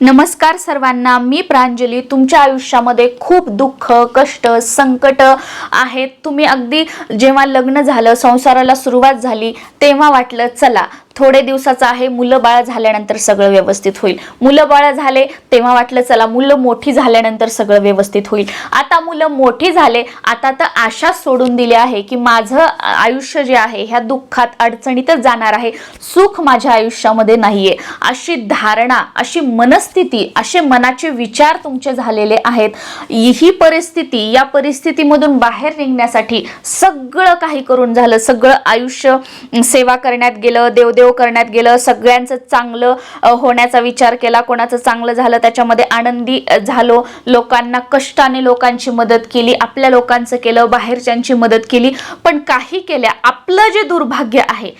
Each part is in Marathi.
नमस्कार सर्वांना. मी प्रांजली. तुमच्या आयुष्यामध्ये खूप दुःख कष्ट संकट आहेत. तुम्ही अगदी जेव्हा लग्न झालं संसाराला सुरुवात झाली तेव्हा वाटलं चला थोडे दिवसाचं आहे मुलं बाळ झाल्यानंतर सगळं व्यवस्थित होईल. मुलं बाळ झाले तेव्हा वाटलं चला मुलं मोठी झाल्यानंतर सगळं व्यवस्थित होईल. आता मुलं मोठी झाले आता तर आशा सोडून दिली आहे की माझं आयुष्य जे आहे ह्या दुःखात अडचणीतच जाणार आहे. सुख माझ्या आयुष्यामध्ये नाहीये. अशी धारणा अशी मनस परिस्थिती असे मनाचे विचार तुमचे झालेले आहेत. ही परिस्थिती या परिस्थितीमधून बाहेर निघण्यासाठी सगळं काही करून झालं. सगळं आयुष्य सेवा करण्यात गेलं देवदेव करण्यात गेलं सगळ्यांचं चांगलं होण्याचा विचार केला कोणाचं चांगलं झालं त्याच्यामध्ये आनंदी झालो. लोकांना कष्टाने लोकांची मदत केली आपल्या लोकांचं केलं बाहेरच्यांची मदत केली. पण काही केल्या. आपलं जे दुर्भाग्य आहे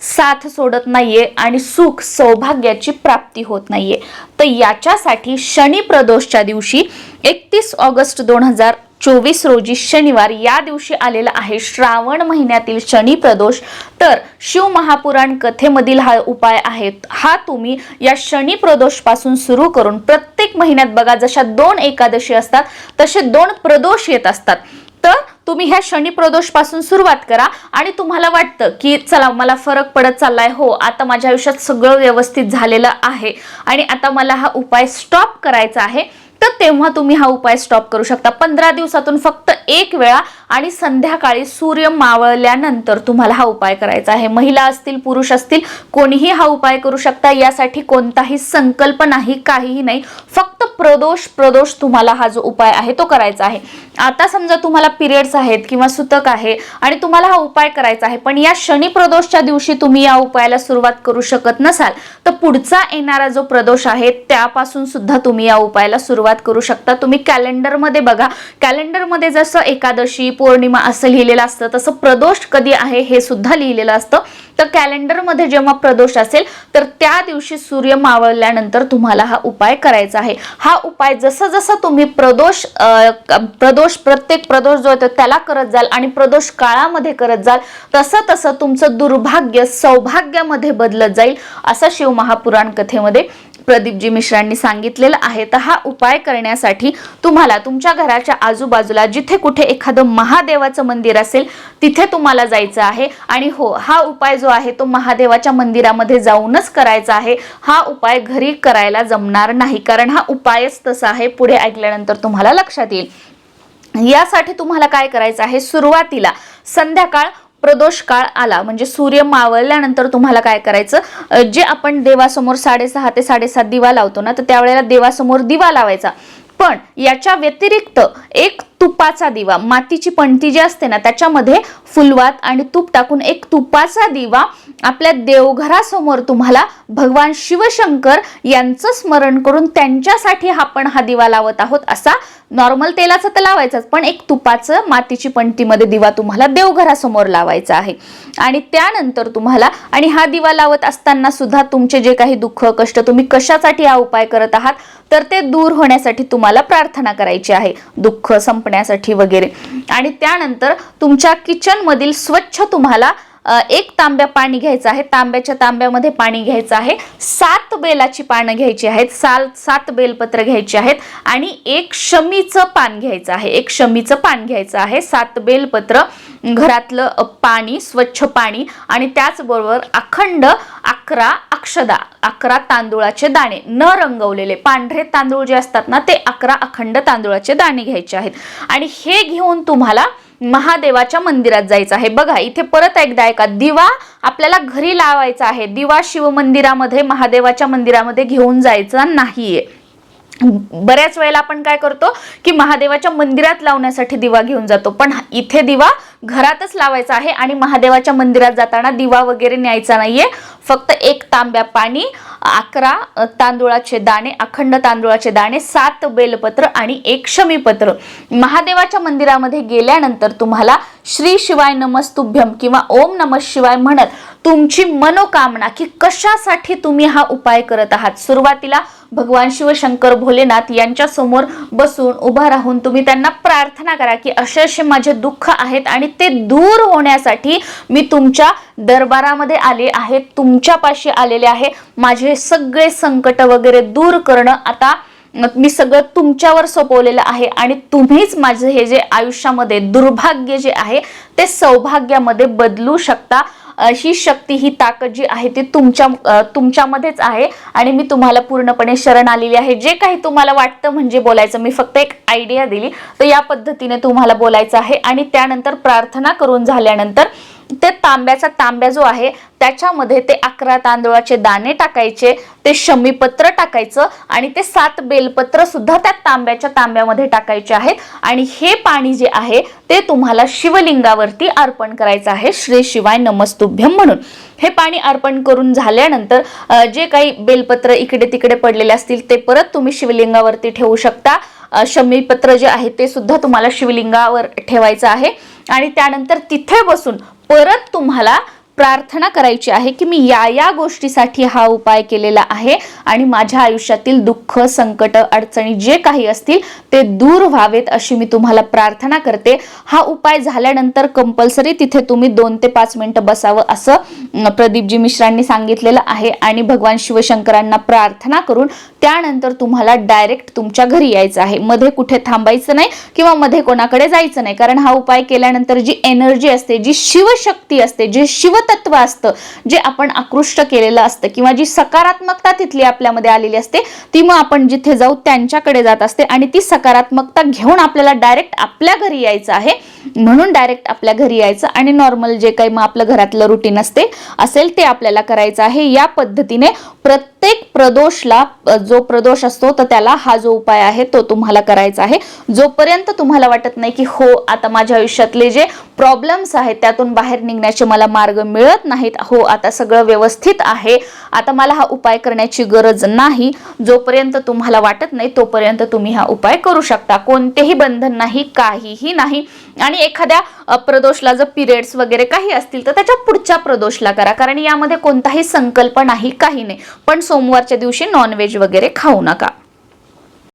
साथ सोडत नाहीये आणि सुख सौभाग्याची प्राप्ती होत नाहीये. तर याच्यासाठी शनी प्रदोषच्या दिवशी एकतीस ऑगस्ट दोन हजार चोवीस रोजी शनिवार या दिवशी आलेला आहे श्रावण महिन्यातील शनी प्रदोष. तर शिव महापुराण कथेमधील हा उपाय आहे हा तुम्ही या शनी प्रदोषपासून सुरू करून प्रत्येक महिन्यात बघा जशा दोन एकादशी असतात तसे दोन प्रदोष येत असतात. तुम्ही ह्या शनी प्रदोषपासून सुरुवात करा आणि तुम्हाला वाटतं की चला मला फरक पडत चाललाय हो आता माझ्या आयुष्यात सगळं व्यवस्थित झालेलं आहे आणि आता मला हा उपाय स्टॉप करायचा आहे. तर तेव्हा तुम्ही हा उपाय स्टॉप करू शकता. पंधरा दिवसातून फक्त एक वेळा आणि संध्याकाळी सूर्य मावळल्यानंतर तुम्हाला हा उपाय करायचा आहे. महिला असतील पुरुष असतील कोणीही हा उपाय करू शकता. यासाठी कोणताही संकल्प नाही काहीही नाही. फक्त प्रदोष प्रदोष तुम्हाला हा जो उपाय आहे तो करायचा आहे. आता समजा तुम्हाला पिरियड्स आहेत किंवा सुतक आहे आणि तुम्हाला हा उपाय करायचा आहे पण या शनी प्रदोषच्या दिवशी तुम्ही या उपायाला सुरुवात करू शकत नसाल तर पुढचा येणारा जो प्रदोष आहे त्यापासून सुद्धा तुम्ही या उपायाला सुरुवात करू शकता. तुम्ही कॅलेंडरमध्ये बघा. कॅलेंडरमध्ये जसं एकादशी पौर्णिमा असं लिहिलेलं असतं तसं प्रदोष कधी आहे हे सुद्धा लिहिलेलं असतं. तर कॅलेंडरमध्ये जेव्हा प्रदोष असेल तर त्या दिवशी सूर्य मावळल्यानंतर तुम्हाला हा उपाय करायचा आहे. हा उपाय जसं जसं तुम्ही प्रदोष प्रदोष प्रत्येक प्रदोष जो येतो त्याला करत जाल आणि प्रदोष काळामध्ये करत जाल तसं तसं तुमचं दुर्भाग्य सौभाग्यामध्ये बदलत जाईल असं शिव महापुराण कथेमध्ये प्रदीपजी मिश्रांनी सांगितलेलं आहे तर हा उपाय करण्यासाठी तुम्हाला तुमच्या घराच्या आजूबाजूला जिथे कुठे एखादं महादेवाचं मंदिर असेल तिथे तुम्हाला जायचं आहे. आणि हो हा उपाय जो आहे तो महादेवाच्या मंदिरामध्ये जाऊनच करायचा आहे. हा उपाय घरी करायला जमणार नाही कारण हा उपायच तसा आहे. पुढे ऐकल्यानंतर तुम्हाला लक्षात येईल. यासाठी तुम्हाला काय करायचं आहे? सुरुवातीला संध्याकाळ प्रदोष काळ आला. म्हणजे सूर्य मावळल्यानंतर तुम्हाला काय करायचं? जे आपण देवासमोर साडेसहा ते साडेसात दिवा लावतो ना तर त्यावेळेला देवासमोर दिवा लावायचा. पण याच्या व्यतिरिक्त एक तुपाचा दिवा. मातीची पणती जी असते ना त्याच्यामध्ये फुलवात आणि तूप टाकून एक तुपाचा दिवा आपल्या देवघरासमोर तुम्हाला भगवान शिवशंकर यांचं स्मरण करून त्यांच्यासाठी आपण हा दिवा लावत आहोत. असा नॉर्मल तेलाचा तर लावायचाच पण एक तुपाचं मातीची पणतीमध्ये दिवा तुम्हाला देवघरासमोर लावायचा आहे. आणि त्यानंतर तुम्हाला आणि हा दिवा लावत असताना सुद्धा तुमचे जे काही दुःख कष्ट तुम्ही कशासाठी हा उपाय करत आहात तर ते दूर होण्यासाठी तुम्हाला प्रार्थना करायची आहे. दुःख संप झाकण्यासाठी वगैरे. आणि त्यानंतर तुमच्या किचनमधील स्वच्छ तुम्हाला एक तांब्या पाणी घ्यायचं आहे. तांब्याच्या तांब्यामध्ये पाणी घ्यायचं आहे. सात बेलाची पानं घ्यायची आहेत. साल सात बेलपत्र घ्यायची आहेत. आणि एक शमीचं पान घ्यायचं आहे. एक शमीचं पान घ्यायचं आहे. सात बेलपत्र घरातलं पाणी स्वच्छ पाणी आणि त्याचबरोबर अखंड अकरा अक्षदा अकरा तांदूळाचे दाणे न रंगवलेले. पांढरे तांदूळ जे असतात ना ते अकरा अखंड तांदूळाचे दाणे घ्यायचे आहेत. आणि हे घेऊन तुम्हाला महादेवाच्या मंदिरात जायचं आहे. बघा इथे परत एकदा ऐका दिवा आपल्याला घरी लावायचा आहे. दिवा शिव मंदिरामध्ये महादेवाच्या मंदिरामध्ये घेऊन जायचा नाहीये. बऱ्याच वेळेला आपण काय करतो की महादेवाच्या मंदिरात लावण्यासाठी दिवा घेऊन जातो. पण इथे दिवा घरातच लावायचा आहे आणि महादेवाच्या मंदिरात जाताना दिवा वगैरे न्यायचा नाहीये. फक्त एक तांब्या पाणी अकरा तांदुळाचे तांदूळाचे दाणे अखंड तांदूळाचे दाणे सात बेलपत्र आणि एक शमीपत्र. महादेवाच्या मंदिरामध्ये गेल्यानंतर तुम्हाला श्री शिवाय नमस्तुभ्यम किंवा ओम नम शिवाय म्हणत तुमची मनोकामना की कशासाठी तुम्ही हा उपाय करत आहात? सुरुवातीला भगवान शिवशंकर भोलेनाथ यांच्या समोर बसून उभा राहून तुम्ही त्यांना प्रार्थना करा की असे असे माझे दुःख आहेत आणि ते दूर होण्यासाठी मी तुमच्या दरबारामध्ये आले आहे तुमच्यापाशी आलेले आहे. माझे सगळे संकट वगैरे दूर करणं आता मी सगळं तुमच्यावर सोपवलेलं आहे आणि तुम्हीच माझं हे जे आयुष्यामध्ये दुर्भाग्य जे आहे ते सौभाग्यामध्ये बदलू शकता. अशी ही शक्ती ही ताकद जी आहे ती तुमच्या तुमच्यामध्येच आहे आणि मी तुम्हाला पूर्णपणे शरण आलेली आहे. जे काही तुम्हाला वाटतं म्हणजे बोलायचं मी फक्त एक आयडिया दिली. तर या पद्धतीने तुम्हाला बोलायचं आहे आणि त्यानंतर प्रार्थना करून झाल्यानंतर ते तांब्याचा तांब्या जो आहे त्याच्यामध्ये ते अकरा तांदूळाचे दाणे टाकायचे ते शमीपत्र टाकायचं आणि ते सात बेलपत्र सुद्धा त्या तांब्याच्या तांब्यामध्ये टाकायचे आहेत. आणि हे पाणी जे आहे ते तुम्हाला शिवलिंगावरती अर्पण करायचं आहे. श्री शिवाय नमस्तुभ्यम म्हणून. हे पाणी अर्पण करून झाल्यानंतर जे काही बेलपत्र इकडे तिकडे पडलेले असतील ते परत तुम्ही शिवलिंगावरती ठेवू शकता. शमीपत्र जे आहे ते सुद्धा तुम्हाला शिवलिंगावर ठेवायचं आहे. आणि त्यानंतर तिथे बसून परत तुम्हाला प्रार्थना करायची आहे की मी या या गोष्टीसाठी हा उपाय केलेला आहे आणि माझ्या आयुष्यातील दुःख संकट अडचणी जे काही असतील ते दूर व्हावेत अशी मी तुम्हाला प्रार्थना करते. हा उपाय झाल्यानंतर कंपल्सरी तिथे तुम्ही दोन ते पाच मिनिटं बसावं असं प्रदीपजी मिश्रांनी सांगितलेलं आहे आणि भगवान शिवशंकरांना प्रार्थना करून त्यानंतर तुम्हाला डायरेक्ट तुमच्या घरी यायचं आहे. मध्ये कुठे थांबायचं नाही किंवा मध्ये कोणाकडे जायचं नाही. कारण हा उपाय केल्यानंतर जी एनर्जी असते जी शिवशक्ती असते जे तत्व असतं जे आपण आकृष्ट केलेलं असतं किंवा जी सकारात्मकता तिथली आपल्यामध्ये आलेली असते ती मग आपण जिथे जाऊ त्यांच्याकडे जात असते आणि ती सकारात्मकता घेऊन आपल्याला डायरेक्ट आपल्या घरी यायचं आहे म्हणून डायरेक्ट आपल्या घरी यायचं आणि नॉर्मल जे काही मग आपलं घरातलं रुटीन असते असेल ते आपल्याला करायचं आहे या पद्धतीने प्रत्येक प्रदोषला जो प्रदोष असतो तर त्याला हा जो उपाय आहे तो तुम्हाला करायचा आहे. जोपर्यंत तुम्हाला वाटत नाही की हो आता माझ्या आयुष्यातले जे प्रॉब्लेम्स आहेत त्यातून बाहेर निघण्याचे मला मार्ग मिळत नाहीत हो आता सगळं व्यवस्थित आहे आता मला हा उपाय करण्याची गरज नाही जोपर्यंत तुम्हाला वाटत नाही तोपर्यंत तुम्ही हा उपाय करू शकता. कोणतेही बंधन नाही काहीही नाही. आणि एखाद्या प्रदोषला जर पिरियड्स वगैरे काही असतील तर त्याच्या पुढच्या प्रदोषला करा. कारण यामध्ये कोणताही संकल्प नाही काही नाही. पण सोमवारच्या दिवशी नॉनव्हेज वगैरे खाऊ नका.